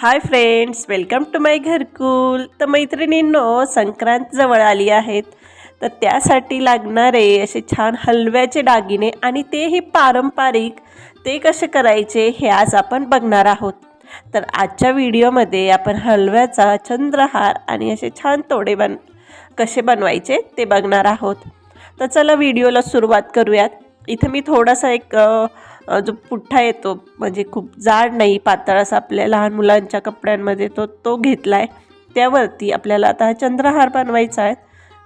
Hi friends welcome to my Gharkul तर मैत्रिणींनो संक्रांत जवळ आली आहेत. तर त्यासाठी लागणारे असे छान हलव्याचे दागिने आणि तेही पारंपरिक ते कसे करायचे हे आज आपण बघणार आहोत. तर आजच्या व्हिडिओमध्ये आपण हलव्याचा चंद्रहार आणि असे छान तोडे बन कसे बनवायचे ते बघणार आहोत. तर चला व्हिडिओला सुरुवात करूयात. इथं मी थोडासा एक जो पुठ्ठा येतो म्हणजे खूप जाड नाही पातळ असा आपल्या लहान मुलांच्या कपड्यांमध्ये तो तो घेतला आहे त्यावरती आपल्याला आता हा चंद्रहार बनवायचा आहे.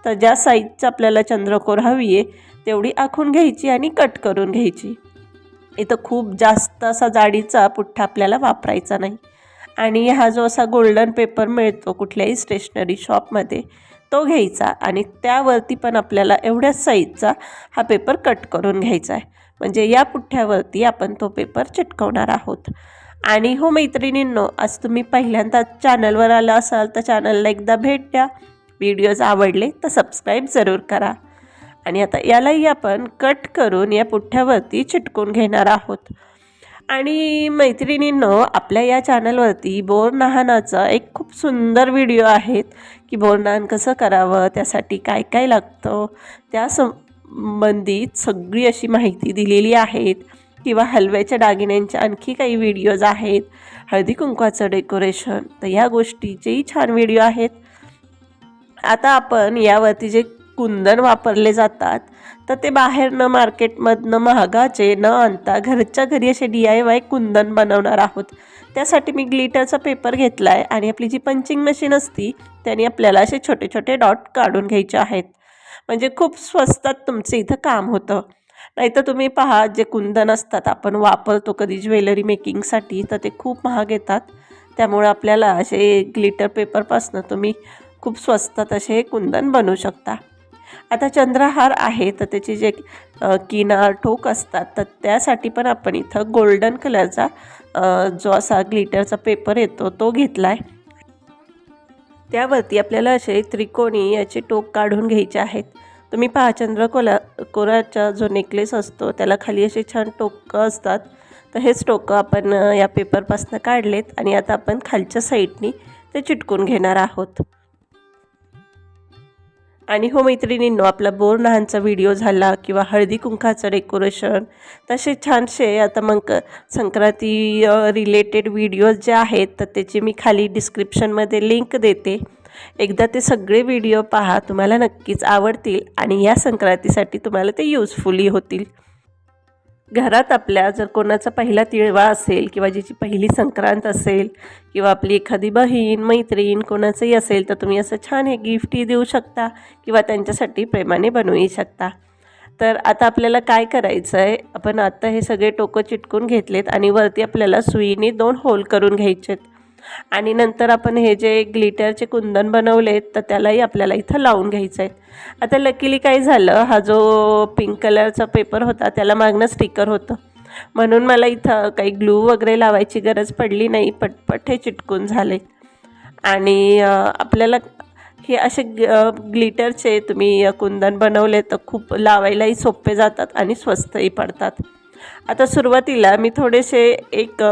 तर ज्या साईजचं आपल्याला चंद्रकोर हवी आहे तेवढी आखून घ्यायची आणि कट करून घ्यायची. इथं खूप जास्त असा जाडीचा पुठ्ठा आपल्याला वापरायचा नाही. आणि हा जो असा गोल्डन पेपर मिळतो कुठल्याही स्टेशनरी शॉपमध्ये तो घ्यायचा आणि त्यावरती पण आपल्याला एवढ्याच साईजचा हा पेपर कट करून घ्यायचा आहे. म्हणजे या पुठ्ठ्यावरती आपण तो पेपर चिटकवणार आहोत. आणि हो मैत्रिणींनो आज तुम्ही पहिल्यांदा चॅनलवर आला असाल तर चॅनलला एकदा भेट द्या. व्हिडिओज आवडले तर सबस्क्राईब जरूर करा. आणि आता यालाही आपण कट करून या पुठ्ठ्यावरती चिटकून घेणार आहोत. आणि मैत्रिणींनो आपल्या या चॅनलवरती बोरनहानाचा एक खूप सुंदर व्हिडिओ आहेत की बोरनहान कसं करावं त्यासाठी काय काय लागतं त्या सं संबंधित सगळी अशी माहिती दिलेली आहेत किंवा हलव्याच्या दागिन्यांचे आणखी काही व्हिडिओज आहेत. हळदी कुंकवाचं डेकोरेशन तर ह्या गोष्टीचेही छान व्हिडिओ आहेत. आता आपण यावरती जे कुंदन वापरले जातात तर ते बाहेरनं मार्केटमधनं महागाचे न आणता घरच्या घरी असे डी आय वाय कुंदन बनवणार आहोत. त्यासाठी मी ग्लिटरचा पेपर घेतला आहे आणि आपली जी पंचिंग मशीन असती त्याने आपल्याला असे छोटे छोटे डॉट काढून घ्यायचे आहेत. म्हणजे खूप स्वस्तात तुमचं इथं काम होतं. नाहीतर तुम्ही पहा जे कुंदन असतात आपण वापरतो कधी ज्वेलरी मेकिंगसाठी तर ते खूप महाग येतात. त्यामुळे आपल्याला असे ग्लिटर पेपरपासनं तुम्ही खूप स्वस्तात असे कुंदन बनवू शकता. आता चंद्रहार आहे तर त्याचे जे किनार ठोक असतात तर त्यासाठी पण आपण इथं गोल्डन कलरचा जो असा ग्लिटरचा पेपर येतो तो घेतला आहे त्यावरती आपल्याला असे त्रिकोणी याचे टोक काढून घ्यायचे आहेत. तुम्ही पहा चंद्रकोला कोराचा जो नेकलेस असतो त्याला खाली असे छान टोकं असतात. तर हेच टोकं आपण या पेपरपासून काढलेत आणि आता आपण खालच्या साईडनी ते चिटकून घेणार आहोत. आणि हो मैत्रिणींनो आपला बोर नहानचा व्हिडिओ झाला किंवा हळदी कुंकाचं डेकोरेशन तसे छानसे आता मग संक्रांती रिलेटेड व्हिडिओज जे आहेत तर त्याची मी खाली डिस्क्रिप्शनमध्ये लिंक देते. एकदा ते सगळे व्हिडिओ पहा तुम्हाला नक्कीच आवडतील आणि या संक्रांतीसाठी तुम्हाला ते युजफुली होतील. घरात आपल्या जर कोणाचा पहिला तिळवा असेल किंवा ज्याची पहिली संक्रांत असेल किंवा आपली एखादी बहीण मैत्रीण कोणाचंही असेल तर तुम्ही असं छान हे गिफ्टही देऊ शकता किंवा त्यांच्यासाठी प्रेमाने बनवूही शकता. तर आता आपल्याला काय करायचं आहे आपण आता हे सगळे टोकं चिटकून घेतलेत आणि वरती आपल्याला सुईने दोन होल करून घ्यायचेत. आणि नंतर आपण हे जे ग्लिटरचे कुंदन बनवले तर त्यालाही आपल्याला इथं लावून घ्यायचं आहे आता लकीली काय झालं हा जो पिंक कलरचा पेपर होता त्याला मागणं स्टिकर होतं. म्हणून मला इथं काही ग्लू वगैरे लावायची गरज पडली नाही पटपट हे चिटकून झाले. आणि आपल्याला हे असे ग्लिटरचे तुम्ही कुंदन बनवले तर खूप लावायलाही सोपे जातात आणि स्वस्तही पडतात. आता सुरुवातीला मी थोडेसे एक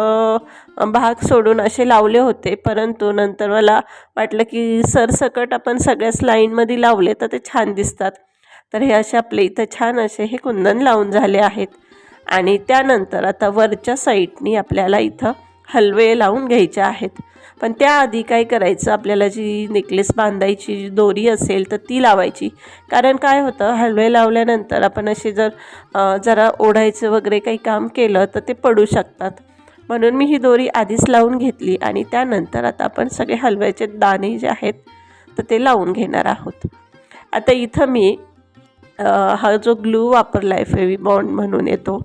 भाग सोडून असे लावले होते. परंतु नंतर मला वाटलं की सरसकट आपण सगळ्याच लाईनमध्ये लावले तर ते छान दिसतात. तर हे असे आपले इथं छान असे हे कुंदन लावून झाले आहेत. आणि त्यानंतर आता वरच्या साईडनी आपल्याला इथं हलवे लावून घ्यायचे आहेत. पण त्याआधी काय करायचं? आपल्याला जी नेकलेस बांधायची जी दोरी असेल तर ती लावायची. कारण काय होतं? हलवे लावल्यानंतर आपण असे जर जरा ओढायचं वगैरे काही काम केलं तर ते पडू शकतात. म्हणून मी ही दोरी आधीच लावून घेतली आणि त्यानंतर आता आपण सगळे हलव्याचे दाणे जे आहेत तर ते लावून घेणार आहोत. आता इथं मी हा जो ग्लू वापरला आहे फेविबॉन्ड म्हणून येतो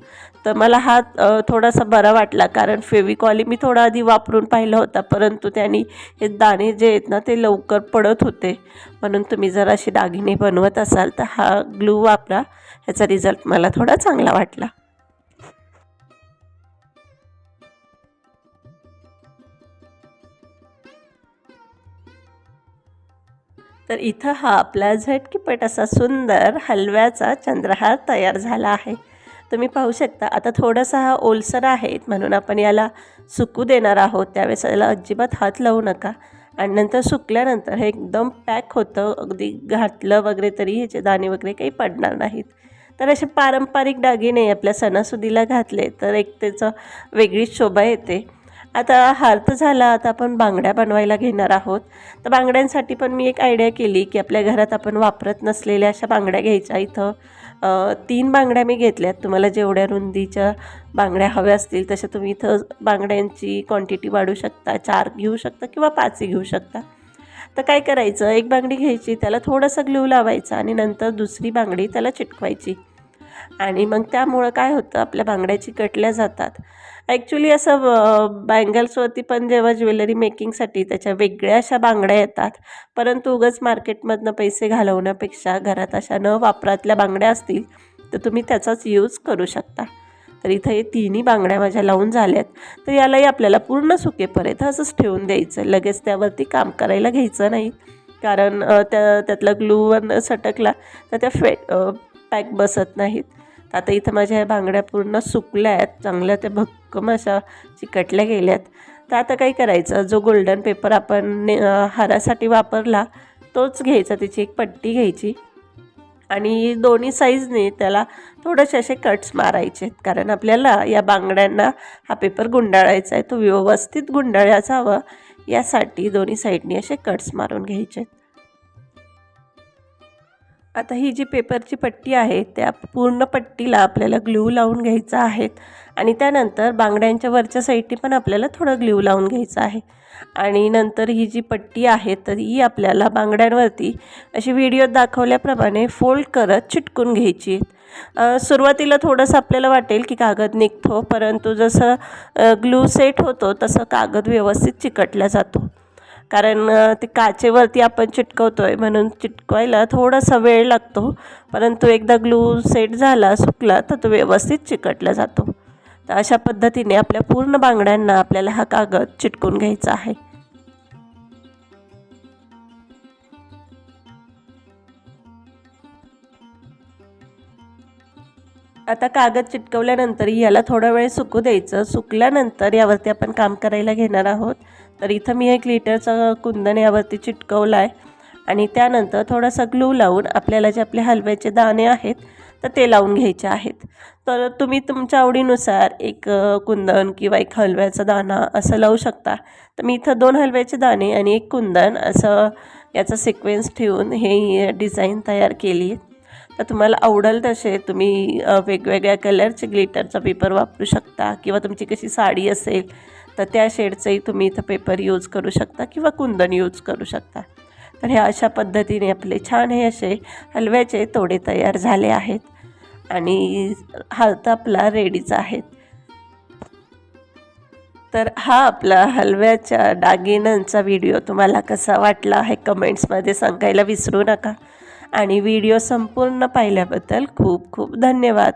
तर मला हा थोडासा बरा वाटला. कारण फेविकॉली मी थोडा आधी वापरून पाहिला होता परंतु त्यांनी हे दाणे जे आहेत ना ते लवकर पडत होते. म्हणून तुम्ही जर असे दागिने बनवत असाल तर हा ग्लू वापरा. ह्याचा रिझल्ट मला थोडा चांगला वाटला. तर इथं हा आपला झटकीपट असा सुंदर हलव्याचा चंद्रहार तयार झाला आहे. तुम्ही पाहू शकता. आता थोडासा हा ओलसर आहे म्हणून आपण याला सुकू देणार आहोत. त्यावेळेस याला अजिबात हात लावू नका. आणि नंतर सुकल्यानंतर हे एकदम पॅक होतं. अगदी घातलं वगैरे तरी ह्याचे दाणे वगैरे काही पडणार नाहीत. तर असे पारंपरिक दागिने आपल्या सणासुदीला घातले तर एक त्याचं वेगळीच शोभा येते. आता हार तर झाला आता आपण बांगड्या बनवायला घेणार आहोत. तर बांगड्यांसाठी पण मी एक आयडिया केली की आपल्या घरात आपण वापरत नसलेल्या अशा बांगड्या घ्यायच्या इथं. तीन बांगड्या मी घेतल्यात. तुम्हाला जेवढ्या रुंदीच्या बांगड्या हव्या असतील तशा तुम्ही इथं बांगड्यांची क्वांटिटी वाढू शकता. चार घेऊ शकता किंवा पाचही घेऊ शकता. तर काय करायचं? एक बांगडी घ्यायची त्याला थोडंसं ग्लू लावायचा आणि नंतर दुसरी बांगडी त्याला चिटकवायची. आणि मग त्यामुळं काय होतं आपल्या बांगड्याची कटल्या जातात. ॲक्च्युली असं बँगल्सवरती पण जेव्हा ज्वेलरी मेकिंगसाठी त्याच्या वेगळ्या अशा बांगड्या येतात. परंतु उगाच मार्केटमधनं पैसे घालवण्यापेक्षा घरात अशा न वापरातल्या बांगड्या असतील तर तुम्ही त्याचाच यूज करू शकता. तर इथं हे तिन्ही बांगड्या माझ्या लावून झाल्यात. तर यालाही आपल्याला पूर्ण सुकेपर्यंत असंच ठेवून द्यायचं. लगेच त्यावरती काम करायला घ्यायचं नाही. कारण त्या त्यातला ग्लूवर सटकला तर त्या फे पॅक बसत नाहीत. तर आता इथं माझ्या ह्या बांगड्या पूर्ण सुकल्या आहेत. चांगल्या त्या भक्कम अशा चिकटल्या गेल्यात. तर आता काय करायचं? जो गोल्डन पेपर आपण ने हारासाठी वापरला तोच घ्यायचा. त्याची एक पट्टी घ्यायची. आणि दोन्ही साईजने त्याला थोडेसे असे कट्स मारायचे आहेत. कारण आपल्याला या बांगड्यांना हा पेपर गुंडाळायचा आहे. तो व्यवस्थित गुंडाळायचा हवा. यासाठी दोन्ही साईडनी असे कट्स मारून घ्यायचे आहेत. आता ही जी पेपरची पट्टी आहे त्या पूर्ण पट्टीला आपल्याला ग्लू लावून घ्यायचा आहे आणि त्यानंतर बांगड्यांच्या वरच्या साईडनी पण आपल्याला थोडं ग्लू लावून घ्यायचं आहे. आणि नंतर ही जी पट्टी आहे तर ही आपल्याला बांगड्यांवरती अशी व्हिडिओत दाखवल्याप्रमाणे फोल्ड करत चिटकून घ्यायची. सुरुवातीला थोडंसं आपल्याला वाटेल की कागद निघतो परंतु जसं ग्लू सेट होतो तसं कागद व्यवस्थित चिकटला जातो. कारण ते काचेवरती आपण चिटकवतो आहे म्हणून चिटकवायला थोडासा वेळ लागतो. परंतु एकदा ग्लू सेट झाला सुकला तर तो व्यवस्थित चिकटला जातो. तर अशा पद्धतीने आपल्या पूर्ण बांगड्यांना आपल्याला हा कागद चिटकून घ्यायचा आहे. आता कागद चिटकवल्यानंतर याला थोडा वेळ सुकू द्यायचं. सुकल्यानंतर यावरती आपण काम करायला घेणार आहोत. तर इथं मी एक लिटरचं कुंदन यावरती चिटकवलं आहे. आणि त्यानंतर थोडासा ग्लू लावून आपल्याला जे आपले हलव्याचे दाणे आहेत तर ते लावून घ्यायचे आहेत. तर तुम्ही तुमच्या आवडीनुसार एक कुंदन किंवा एक हलव्याचा दाणा असं लावू शकता. तर मी इथं दोन हलव्याचे दाणे आणि एक कुंदन असं याचा सिक्वेन्स ठेवून हे डिझाईन तयार केली तर तुम्हाला आवडेल तसे तुम्ही वेगवेगळ्या कलरचे ग्लिटरचा पेपर वापरू शकता किंवा तुमची कशी साडी असेल तर त्या शेडचंही तुम्ही इथं पेपर यूज करू शकता किंवा कुंदन यूज करू शकता. तर हे अशा पद्धतीने आपले छान हे असे हलव्याचे तोडे तयार झाले आहेत आणि हात आपला रेडीचा आहे तर हा आपला हलव्याच्या दागिन्यांचा व्हिडिओ तुम्हाला कसा वाटला हे कमेंट्समध्ये सांगायला विसरू नका. आणि व्हिडिओ संपूर्ण पाहिल्याबद्दल खूप खूप धन्यवाद.